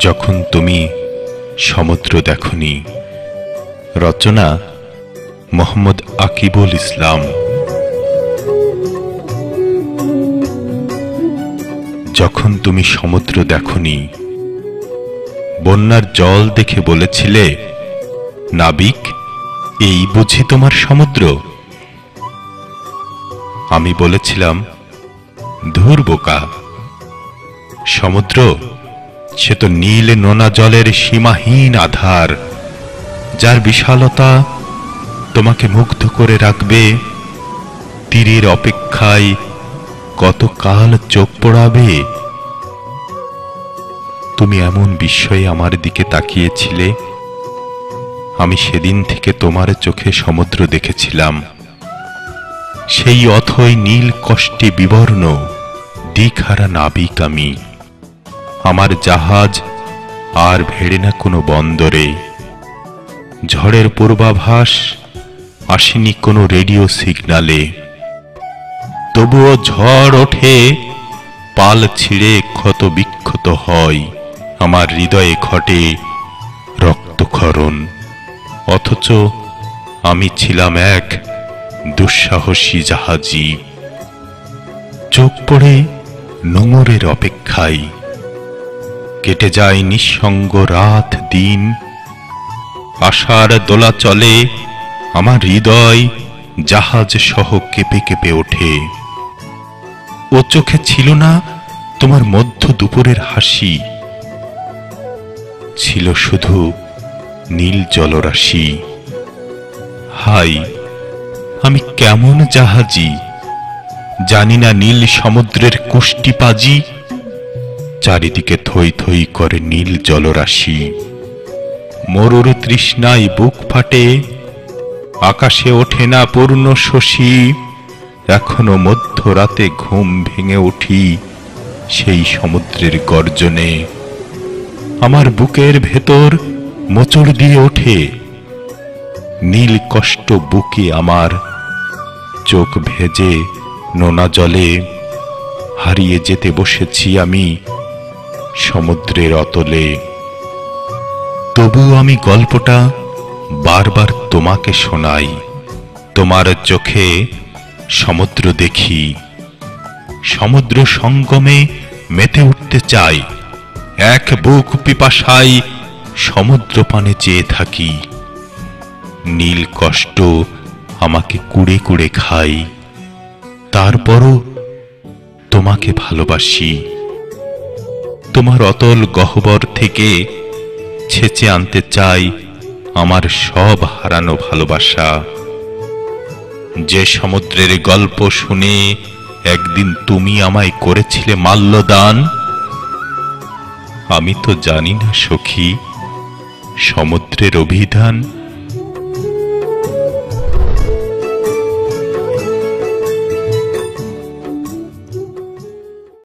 যখন তুমি সমুদ্র দেখনি। রচনা মোহাম্মদ আকিবুল ইসলাম। যখন তুমি সমুদ্র দেখনি, বন্যার জল দেখে বলেছিলে, নাবিক, এই বুঝি তোমার সমুদ্র? আমি বলেছিলাম, ধুর বোকা, সমুদ্র সে তো নীল নোনা জলের সীমাহীন আধার, যার বিশালতা তোমাকে মুগ্ধ করে রাখবে। তীরের অপেক্ষায় কতকাল চোখ পড়াবে? তুমি এমন বিস্ময়ে আমার দিকে তাকিয়েছিলে, আমি সেদিন থেকে তোমার চোখে সমুদ্র দেখেছিলাম। সেই অথই নীল কষ্টে বিবর্ণ দিকহারা নাবিক আমি। আমার জাহাজ আর ভেড়ে না কোনো বন্দরে। ঝড়ের পূর্বাভাস আসেনি কোনো রেডিও সিগনালে। তবুও ঝড় ওঠে, পাল ছিঁড়ে ক্ষত বিক্ষত হয়, আমার হৃদয়ে ঘটে রক্তক্ষরণ। অথচ আমি ছিলাম এক দুঃসাহসী জাহাজি। চোখ পড়ে নোঙরের অপেক্ষায়। কেটে যায় নিঃসঙ্গ রাত দিন। আশার দোলা চলে, আমার হৃদয় জাহাজ সহ কেঁপে কেঁপে ওঠে। ও চোখে ছিল না তোমার মধ্য দুপুরের হাসি, ছিল শুধু নীল জলরাশি। হাই, আমি কেমন জাহাজি? জানি না নীল সমুদ্রের কুষ্টি পাজি চারিদিকে থই থই করে নীল জলরাশি। মরুর তৃষ্ণায় বুক ফাটে, আকাশে ওঠে না পূর্ণ শশী। এখনও মধ্যরাতে ঘুম ভেঙে উঠি সেই সমুদ্রের গর্জনে। আমার বুকের ভেতর মোচড় দিয়ে ওঠে। নীল কষ্ট বুকে আমার, চোখ ভেজে নোনা জলে। হারিয়ে যেতে বসেছি আমি সমুদ্রের অতলে। তবু আমি গল্পটা বারবার তোমাকে শোনাই। তোমার চোখে সমুদ্র দেখি। সমুদ্র সঙ্গমে মেতে উঠতে চাই। এক বুক পিপাসায় সমুদ্র পানে চেয়ে থাকি। নীল কষ্ট আমাকে কুড়ে কুড়ে খাই তারপরও তোমাকে ভালোবাসি। তোমার অতল গহ্বর থেকে ছেঁচে আনতে চাই আমার সব হারানো ভালোবাসা। যে সমুদ্রের গল্প শুনে একদিন তুমি আমায় করেছিলে মাল্যদান, আমি তো জানি না সখী, সমুদ্রের অভিধান